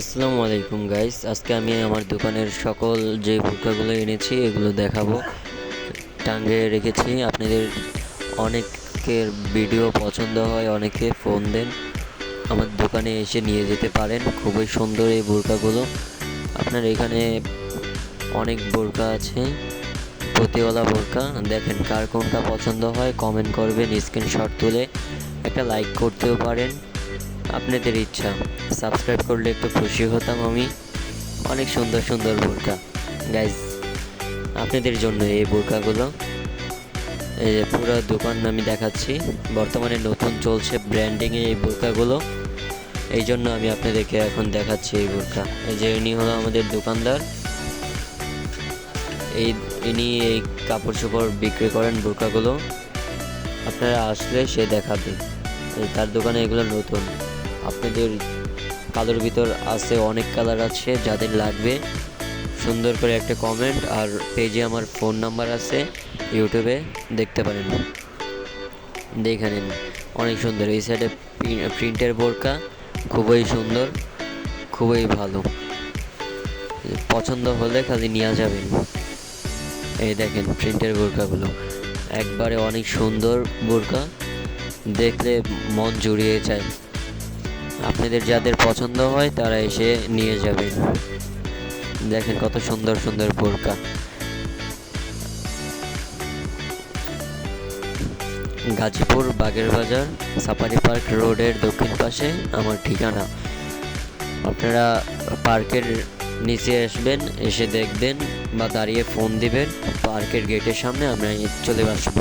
আসসালামু আলাইকুম গাইস আজকে আমি আমার দোকানের সকল যে বোরকাগুলো এনেছি, এগুলো দেখাবো। টাঙ্গে রেখেছি। আপনাদের অনেকের ভিডিও পছন্দ হয়, অনেকে ফোন দেন। আমার দোকানে এসে নিয়ে যেতে পারেন। খুবই সুন্দর এই বোরকাগুলো। আপনার এখানে অনেক বোরকা আছে। প্রতিওয়ালা বোরকা। দেখেন কার কোনটা পছন্দ হয় কমেন্ট করবেন স্ক্রিনশট তুলে একটা লাইক করতেও পারেন। আপনাদের ইচ্ছা। সাবস্ক্রাইব করলে একটু খুশি হতাম আমি। অনেক সুন্দর সুন্দর বোরকা। গাইজ আপনাদের জন্য এই বোরকাগুলো। পুরো দোকান আমি দেখাচ্ছি। বর্তমানে নতুন চলছে ব্র্যান্ডিংয়ে এই বোরকাগুলো। এই জন্য আমি আপনাদেরকে এখন দেখাচ্ছি এই বোরকা। এই যে ইনি হলো আমাদের দোকানদার। এই ইনি এই কাপড় চোপড় বিক্রি করেন বোরকাগুলো। আপনারা আসলে সে দেখাবে। তার দোকানে এগুলো নতুন। আপনাদের কালোর ভিতর আছে অনেক কালার আছে, যাদের লাগবে। সুন্দর করে একটা কমেন্ট আর পেজে আমার ফোন নাম্বার আছে ইউটিউবে দেখতে পারেন। দেখে নিন, অনেক সুন্দর। এই সাইডে প্রিন্টের বোরকা, খুবই সুন্দর, খুবই ভালো। পছন্দ হলে খালি নিয়ে যাবেন। এই দেখেন প্রিন্টের বোরকাগুলো। একবারে অনেক সুন্দর বোরকা, দেখলে মন জুড়িয়ে যায়। আপনাদের যাদের পছন্দ হয়, তারা এসে নিয়ে যাবেন। দেখেন কত সুন্দর সুন্দর বোরকা। গাজীপুর বাগের বাজার, সাফারি পার্ক রোডের দক্ষিণ পাশে, আমার ঠিকানা। আপনারা পার্কের নিচে আসবেন, এসে দেখবেন বা দাঁড়িয়ে ফোন দিবেন, পার্কের গেটের সামনে আমরা চলে আসব।